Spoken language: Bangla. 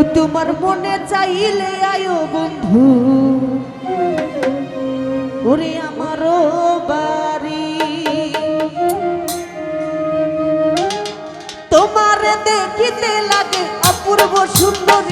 ও তোমার মনে চাইলে আয়ো বন্ধু। ওরে আমারও বাড়ি। তোমার দেখিতে লাগে অপূর্ব সুন্দর।